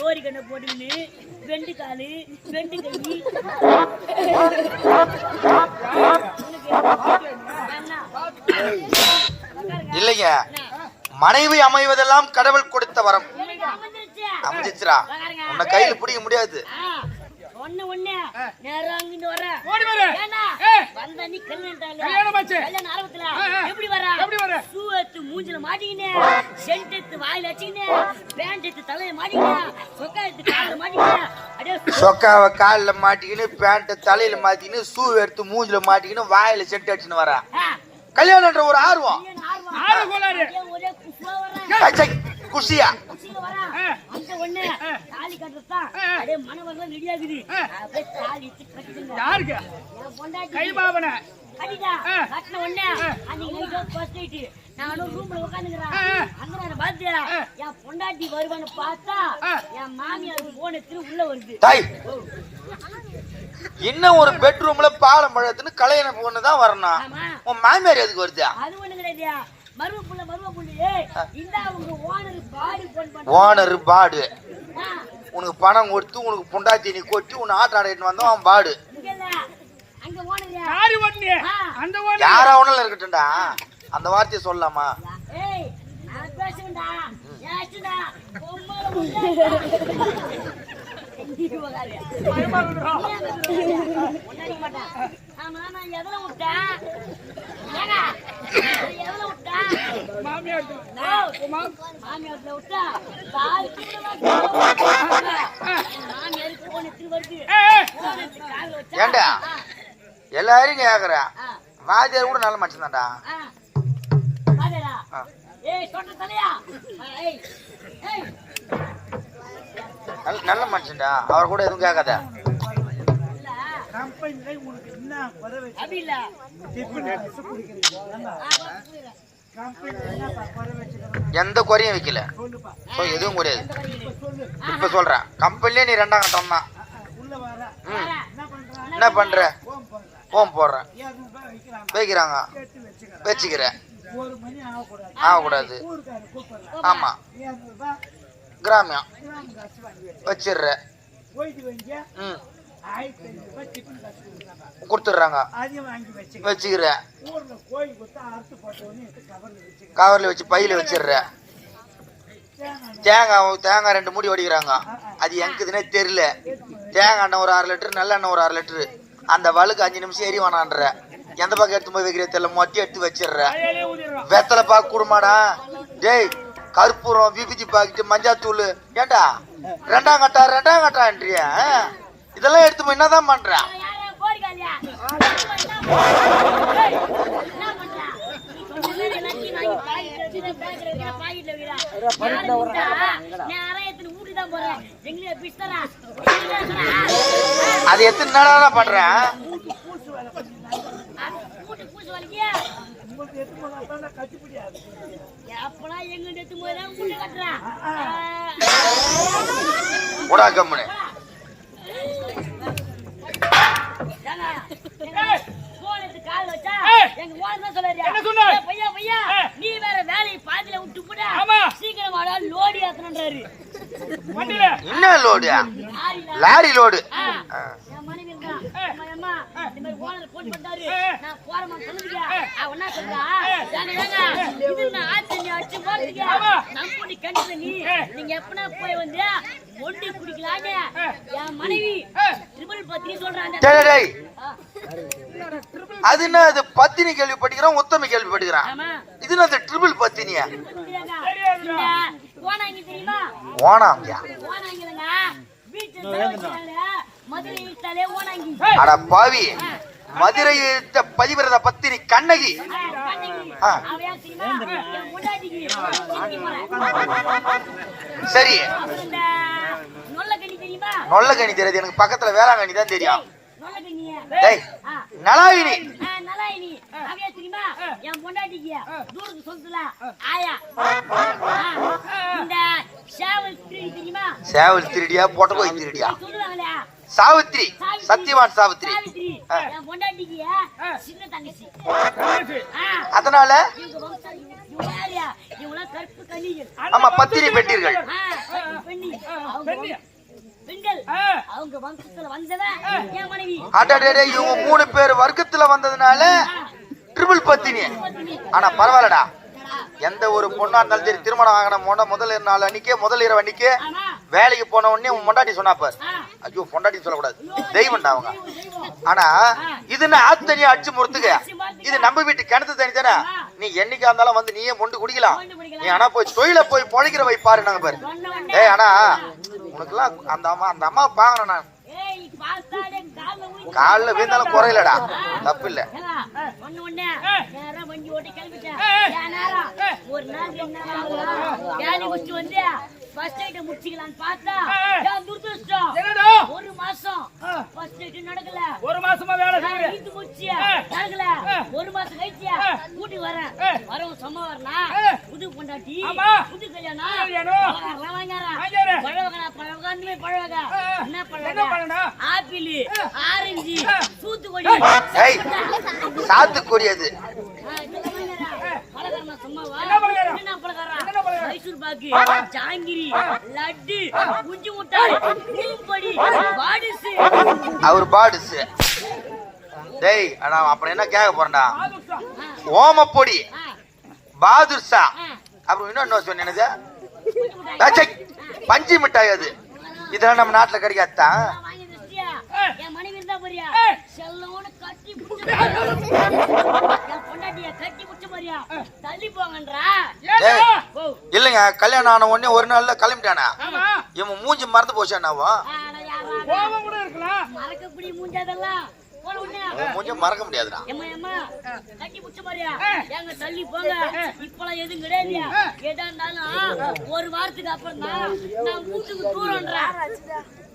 கோரி கண்ணை போட்டுக்கின்னு வெண்டு காலு வெண்டு கை இல்லைங்க மனைவி அமைவதெல்லாம் கடவுள் கொடுத்த வரம். அமைஞ்சிச்சுரா. உன்னை கையில பிடிக்க முடியாது ஒண்ணு ஒண்ணு நேரா அங்கிட்டு வர ஓடி. வந்த நீ கல்யாணம் கல்யாணம் ஆச்சு. கல்யாணம் ஆரம்பத்துல எப்படி வர? ஷூ எடுத்து மூஞ்சில மாட்டிக்கினே சென்ட் எடுத்து வாயில வச்சுக்கினே பேண்ட் எடுத்து தலையில மாட்டிக்கினே சொக்கா எடுத்து காலில மாட்டிக்கினே அப்படியே சொக்காவை காலில் மாட்டிக்கின்னு பேண்ட்டை தலையில மாட்டிக்கின்னு ஷூ எடுத்து மூஞ்சில மாட்டிக்கின்னு வாயில செட்டு அடிச்சுன்னு வரா ஆ, கல்யாணம்ன்ற ஒரு ஆர்வம். ஆர்வம். கோளாறு. குஷியா யாருக்கு? கை நைட் நானும் ரூம்ல உட்காந்துக்கிறேன். அங்க ஆ. என் பொண்டாட்டி வருவான்னு பார்த்தா. என் மாமியார் போன் உள்ள வருது. இன்னும் ஒரு பெட்ரூம்ல பாலம் பழத்துன்னு கல்யாணம் பொண்ணு தான் வரணும் உன் மாமியார் எதுக்கு வருது? அது ஒண்ணு கிடையாது ஓனர் பாடி போன் பண்ண ஓனர் பாடு. உனக்கு பணம் கொடுத்து உனக்கு பொண்டாட்டி நீ கொட்டி உன்னை ஆட்ட ஆடிட்டு வந்தோம் அவன் பாடு. யாரு? ஒண்ணும் இருக்கட்டும்டா. அந்த வார்த்தையை சொல்லலாமா? ஆமா நான் எதுல விட்டேன் ஏங்க, நான் எதுல விட்டேன் மாமியார். மாமியார்ல விட்டா தான் மாமியாருக்கு போன் எடுத்துட்டு வருது ஏண்டா? எல்லாரும் கேக்குற. ஆ, வாத்தியார் கூட நல்ல மனுஷன் தான்டா. நல்ல மனுஷன்டா. அவர் கூட எதுவும் கேட்காத. இல்ல. கம்பெனில உனக்கு என்ன எந்த குறையும் வைக்கல. ஸோ எதுவும் குறையாது. இப்போ சொல்கிறேன் இப்ப சொல்றேன் கம்பெனிலே நீ ரெண்டாம் கட்டம் தான். ம். என்ன பண்ணுற பண்ற? போடுறேன் ஓம் போடுறேன் வைக்கிறாங்க. வச்சுக்கிறேன் ஆகக்கூடாது. ஆமாம் ஆமா. கிராமியம். வச்சிடுற. ம். கொடுத்துட்றாங்க. வச்சுக்கிறேன். கவரில் கவர்ல வச்சு பையில வச்சிடுறேன். தேங்காய் தேங்காய் ரெண்டு மூடி ஒடிக்கிறாங்க அது எங்குதுன்னே தெரியல. தேங்காய் எண்ணெய் ஒரு அரை நல்ல நல்லெண்ணெய் ஒரு அரை லிட்டரு. அந்த வழுக்கு அஞ்சு நிமிஷம் எரி வேணான்ற எந்த பக்கம் எடுத்து போய் வைக்கிற தெரியல. மொட்டை எடுத்து வச்சிடுற வெத்தலை பாக்கு குடுமாடா. டேய் கற்பூரம் விபிஜி பாக்கெட்டு மஞ்சாத்தூள் ஏண்டா? ரெண்டாம் கட்டா ரெண்டாம் கட்டான்றியா இதெல்லாம் எடுத்து போய் என்னதான் பண்ற பண்ற? அது எத்தனை நாளா. ஆ, உடா கம்முனு என்ன சொல்றாரு? என்ன சொன்னார்? ஏய், பையா, பையா, ஏய். நீ வேற வேலையை பாதியில விட்டு போட. ஆமா. சீக்கிரம் வாடா லோடி லாரி லோடு. நீங்க எப்பனா போய் வந்து ஒண்டி அது என்ன அது பத்தினி கேள்விப்பட்டுக்கிறான் உத்தமி கேள்விப்பட்டுக்கிறான் இது என்ன அது ட்ரிபிள் பத்தினியா ஓனாங்கியா அட பாவி. மதுரை பதிவிரத பத்தினி கண்ணகி. ஆ, நொல்லகனி தெரியாது. எனக்கு பக்கத்துல வேளாங்கண்ணி தான் தெரியும். டேய் அவையா தெரியுமா? என் பொண்டாட்டிக்கு ஆயா. ஆ. இந்த சேவல் திருடி தெரியுமா? சேவல் திருடியா பொட்டக்கோய் திருடியா? சொல்லுவாங்களே. சாவித்ரி சத்தியவான் சாவித்ரி. அதனால? ஆமா பத்திரி பெட்டீர்கள் பெண்கள். அவங்க வம்சத்துல வந்தவன் என் மனைவி. அடடே இவங்க மூணு பேர் வர்க்கத்துல வந்ததுனால ட்ரிபிள் பத்தினி. ஆனா பரவாயில்லடா. எந்த ஒரு பொண்ணா இருந்தாலும் சரி திருமணம் ஆகின முத முதல் நாள் அன்னைக்கே முதல் இரவு அன்னைக்கே வேலைக்கு போன உடனே உன் பொண்டாட்டி சொன்னாப்பார். ஐயோ பொண்டாட்டி சொல்லக்கூடாது. தெய்வம்டா அவங்க. ஆனா இது என்ன ஆத்து தனியா அடிச்சு முறுத்துக்க. இது நம்ம வீட்டு கிணத்து தண்ணி தானே? நீ என்னைக்கா இருந்தாலும் வந்து நீயே மொண்டு குடிக்கலாம். நீ ஆனா போய் தொழில போய் பொழைக்கிற வை பாரு நாங்க பாரு. ஏய் ஆனா உனக்குலாம் அந்த அம்மா அந்த அம்மா பாக்கணும் நான். கால்ல விழுந்தாலும் குறையலடா. தப்பு இல்ல ஒரு நாள் ஃபர்ஸ்ட் நைட்டை முடிச்சுக்கலான்னு பார்த்தா. ஏன் துரதிருஷ்டம் என்னடா ஒரு மாசம் ஃபர்ஸ்ட் நைட்டு நடக்கல ஒரு மாசமா வேலை செய்யறேன் வீட்டு முடிச்சியா. நடக்கல. ஒரு மாசம் கழிச்சியா. வீட்டுக்கு வரேன். வரவும் சும்மா வரனா. புது பொண்டாட்டி ஆமா. புது கல்யாணம் கல்யாணம். வாங்கறேன், வாங்கறேன். வாங்கறேன். பழவகா பழவகான்னு பழவகா. என்ன என்ன பழவகா பழம்டா? Apple orange. தூத்துக்குடி ஏய் சாத்துக்குடி அது. பலகாரமா சும்மாவா? என்ன பலகாரம்? மைசூர் பாக்கு, ஜாங்கிரி, லட்டு, குஞ்சு முட்டாய், பூப்பொடி, வாடிசு. அவர் பாடுஸ் டேய் ஆனா அப்புறம் என்ன கேட்க போறேன்டா. ஓமப்பொடி பாதுர்ஷா அப்புறம் முட்டாய். அச்சை, பஞ்சு மிட்டாய் அது. இதெல்லாம் நம்ம நாட்டுல வச்சிட்டியா? என் மனைவி இருந்தா பாரியா? ஏய். செல்லோன்னு கட்டி என் பொண்டாட்டிய கட்டி புடிச்ச பாரியா? தள்ளி போங்கன்றா. ஏண்டா? ஏய். போ. இல்லைங்க கல்யாணம் ஆன உடனே ஒரு நாள்ல கிளம்பிட்டானா? இவன் மூஞ்சி மறந்து போச்சானாவோ ஆனா யாரா? கோபம் கூட இருக்கலாம் மறக்கக்கூடிய மூஞ்சாதெல்லாம். மறக்க முடியாதுடா. எம்மா எம்மா கட்டி புடிச்ச மாதிரியா? எங்க தள்ளி போங்க. இப்பெல்லாம் எதுவும் கிடையாது எதா இருந்தாலும் ஒரு வாரத்துக்கு அப்புறம் தான் நான் வீட்டுக்கு தூரம்ன்றேன்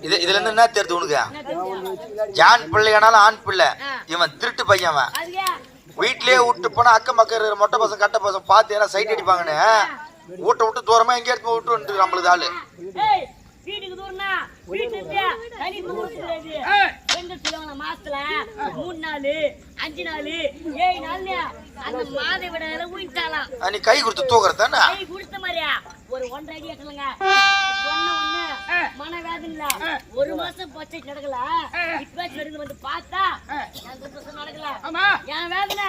இது இதுல இருந்து என்ன தெரியுது உனக்கு? ஜான் பிள்ளையானாலும் ஆண் பிள்ளை. இவன் திருட்டு பையன் வீட்லயே விட்டு போனா அக்கம் பக்கம் இருக்கிற மொட்டை பசங்க கட்ட பசங்க பார்த்து ஏன்னா சைட் அடிப்பாங்கன்னு வீட்டை விட்டு தூரமா எங்க எடுத்து விட்டு வந்துட்டு நம்மளுக்கு ஆளு. பெண்கள் சொல்லுவாங்க மாசத்துல மூணு நாள் அஞ்சு நாள் ஏழு நாள் அந்த மாத விட ஊயிட்டாலாம் நீ கை கொடுத்து தூக்குறது தானே கை கொடுத்த மாதிரியா? ஒரு ஒன்றரை அடி எட்டலங்க சொன்ன ஒண்ணு மன வேதனைல ஒரு மாசம் பச்சை நடக்கல இப்ப இருந்து வந்து பார்த்தா நடக்கல. ஆமா. என் வேதனை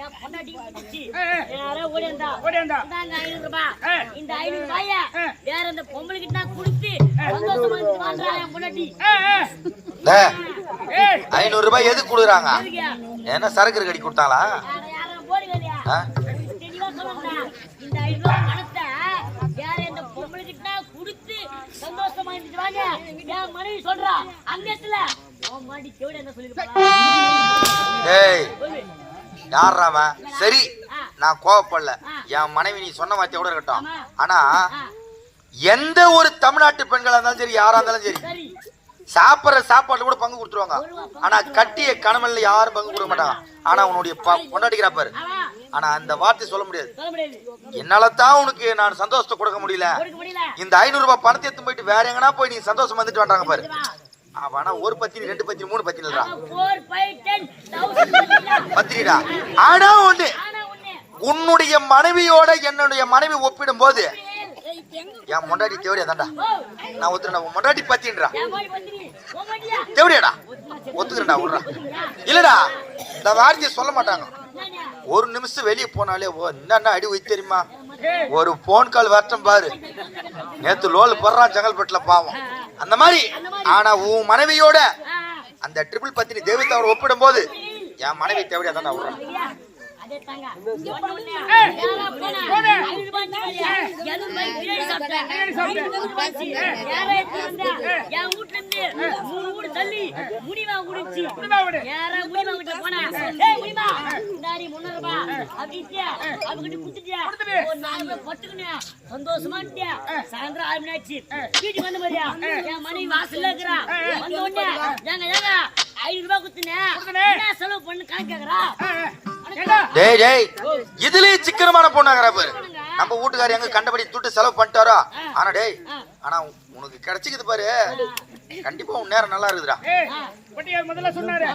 என் பொண்டாட்டி வந்துச்சு ஏய். யாரோ ஓடியாந்தா ஓடியாந்தா. இந்தாங்க ஐநூறு ரூபாய். இந்த ஐநூறு ரூபாய வேற இந்த பொம்பளை கிட்ட கொடுத்து சந்தோஷமா இருந்து வாழ்றா என் பொண்டாட்டி. ஐநூறு ரூபாய் எது கொடுக்குறாங்க? என்ன சரக்கு கடி கொடுத்தாங்களா யாராம சரி நான் கோபப்படல என் மனைவி நீ சொன்ன மாதிரி கூட இருக்கட்டும். ஆனா எந்த ஒரு தமிழ்நாட்டு பெண்களா இருந்தாலும் சரி யாரா இருந்தாலும் சரி சாப்பிடுற சாப்பாடுல கூட பங்கு கொடுத்துருவாங்க. ஆனா கட்டிய கணவன்ல யாரும் பங்கு கொடுக்க மாட்டாங்க. ஆனா உன்னுடைய கொண்டாடிக்கிறா பாரு. ஆனா அந்த வார்த்தை சொல்ல முடியாது. என்னால தான் உனக்கு நான் சந்தோஷத்தை கொடுக்க முடியல. இந்த ஐநூறு ரூபாய் பணத்தை எடுத்து போயிட்டு வேற எங்கனா போய் நீ சந்தோஷம் வந்துட்டு வந்தாங்க பாரு. அவனா ஒரு பத்தினி ரெண்டு பத்தினி மூணு பத்தினிடா. பத்தினிடா. ஆனா ஒண்ணு. உன்னுடைய மனைவியோட என்னுடைய மனைவி ஒப்பிடும் போது என் முண்டாடி தேவடியா தான்டா? ஓ, நான் ஒத்துறேன் உன் முண்டாடி பத்தின்றா? தேவடியாடா? ஒத்துக்கிறேன்டா விட்றா. இல்லடா இந்த வார்த்தையை சொல்ல மாட்டாங்க? ஒரு நிமிஷம் வெளியே போனாலே ஓ என்னென்ன அடி வைத்து தெரியுமா? ஒரு போன் கால் வரட்டும் பாரு. நேத்து லோல் போடுறான் செங்கல்பட்டுல பாவம். அந்த மாதிரி. ஆனா உன் மனைவியோட அந்த ட்ரிபிள் பத்தினி தேவிதாவோட ஒப்பிடும் போது என் மனைவி தேவடியா தான்டா விட்றான் என் வீட்டுல இருந்து மூணு வீடு தள்ளி முடிவா குடிச்சு. நேரா முடிவா கிட்ட போனேன் ஏய் முடிவா இந்தாடி முன்னூறு ரூபாய் அப்படின்ட்டு அவகிட்ட குடுத்துட்டியா? கொடுத்துட்டு. ஒரு நாலு ரூபாய் பட்டுக்குனே சந்தோஷமா இருந்தியா சாயந்தரம் ஆறு மணி ஆச்சு. வீட்டுக்கு வந்த மாதிரியா? என் மனைவி வாசல்ல இருக்கிறா. வந்த உடனே ஏங்க ஏங்க ஐநூறு ரூபாய் குத்துனேன் செலவு பண்ணு கணக்கு கேக்குறா? டேய் டேய் இதுலயே சிக்கனமான பொண்ணாகிறா பாரு. நம்ம வீட்டுக்காரர் எங்க கண்டபடி துட்டு செலவு பண்ணிட்டாரோ? ஆனா டேய் ஆனா உனக்கு கிடைச்சிக்குது பாரு. கண்டிப்பா உன் நேரம் நல்லா இருக்குதுடா. முதல்ல சொன்னாரு.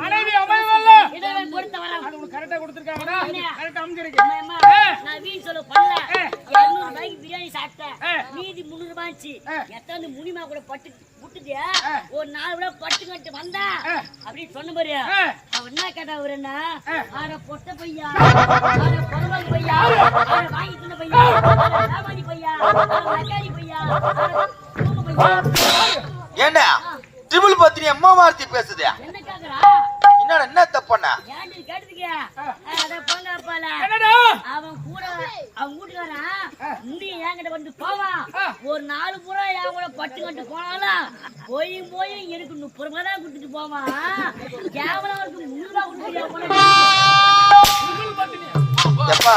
மனைவி அமைவல்ல இறைவன் கொடுத்த வரம். அது உனக்கு கரெக்டா கொடுத்துருக்காங்கடா. கரெக்டா அமைஞ்சிருக்கு. நான் வீண் சொல்ல பண்ணல. ஏய். 200 ரூபாய்க்கு பிரியாணி சாப்பிட்டேன். மீதி 300 ரூபாய். ஏய். எத்தாந்து முனிமா கூட பட்டு விட்டுட்டியா? ஏய். ஒரு நாலு விட பட்டு கட்டு வந்தா. அப்படின்னு சொன்ன பாரு. அவன் என்ன கேட்டா அவர் என்ன. ஆட பொட்ட பையா? ஆட பையா? ஆட வாங்கி தின்ன பையா? சாமானி பையா? தூங்க பையா? ஏண்டா? ட்ரிபிள் பத்தினி அம்மா வார்த்தை பேசுது. என்ன கேக்குறா? என்னடா என்ன ஏன்டி அட போங்க என்னடா? அவன் கூட அவன் வீட்டுக்காரன் முடிய என்கிட்ட வந்து போவான் ஒரு நாலு முறை என் கூட பட்டு கட்டு போனாலும் போய் போய் எனக்கு முப்பது ரூபாய் தான் கொடுத்துட்டு போவான் கேவலம் அவருக்கு ரூபாய் கொடுத்துட்டு எப்பா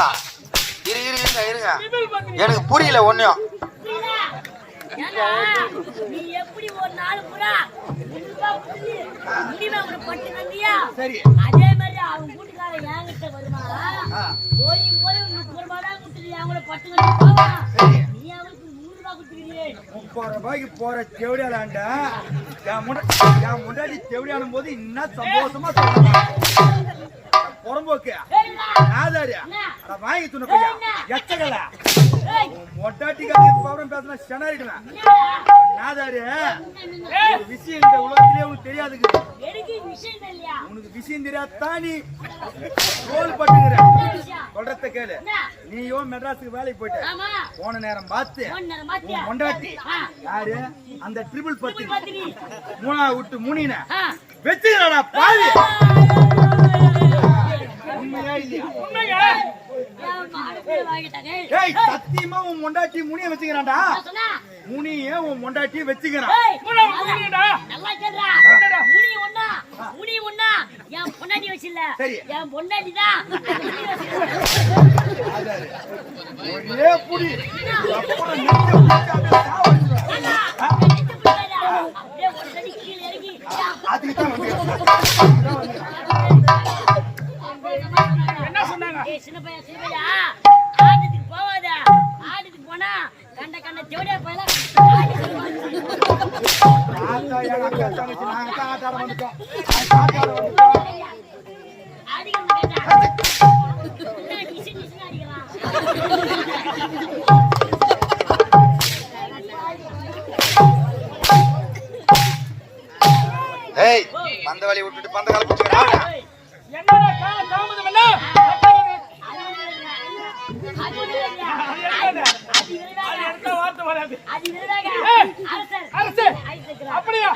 இரு இரு இருங்க இருங்க. ட்ரிபிள் பத்தினி எனக்கு புரியல. ஒன்னும் நீ எப்படி ஒரு நாலு முறை சரி. அதே மாதிரி வீட்டுக்காரன் என்கிட்ட போய் போய் முப்பது ரூபாய் தான் என் கூட நீ ரூபாய் முப்பது ரூபாய்க்கு போற செவடியாலாண்ட என் முன்னாடி போது இன்னும் சந்தோஷமா சொல்லுங்க புறம்போக்கு. சரிங்களா வாங்கி துணை பையா. எச்சகல. பேசினா செனாரிடுவேன் ஒரு விஷயம் இந்த உலகத்திலே உனக்கு இல்லையா? உனக்கு விஷயம் தெரியாதா நீ? ரோல் பட்டுங்கிற சொல்றத கேளு? நீயோ மெட்ராஸுக்கு வேலைக்கு போயிட்ட. போன நேரம் பார்த்து ஆ, யாரு? அந்த ட்ரிபிள் பத்து. மூணாவது விட்டு முனின ஆ. வச்சுக்கிறடா பாவி. உண்மையா இல்லையா? உண்மைங்க ஏன் மாடு பேர் வாங்கிட்டாங்க? ஏய் சத்தியமா உன் பொண்டாட்டி முனிய வச்சுக்கிறான்டா? முனிய உன் வச்சுக்கிறான் நல்லா கேளுடா. முடி ஒண்ணா. என் பொண்டாட்டி வச்சில்ல. சரி. என் பொண்டாட்டி தான் முடி வச்சிருக்கா. ஒரே புடி அப்புறம் நெஞ்ச பிடிச்சு அப்படியே சாவடிச்சிருவேன். அண்ணா, நெஞ்சு பிடிக்காதா? அப்படியே ஒரு அடி கீழே இறங்கி, யா. அதுக்கு தான் வந்து ஏய், சின்ன பையன், சின்ன பையா, ஆட்டத்துக்கு போவாத. ஆட்டத்துக்கு போனா கண்ட கண்ட ஜோடியா. ஏய் பந்த வழி விட்டுட்டு பந்த கால என்னடா காலம் தாமதம் என்ன அரசர். அப்படியா?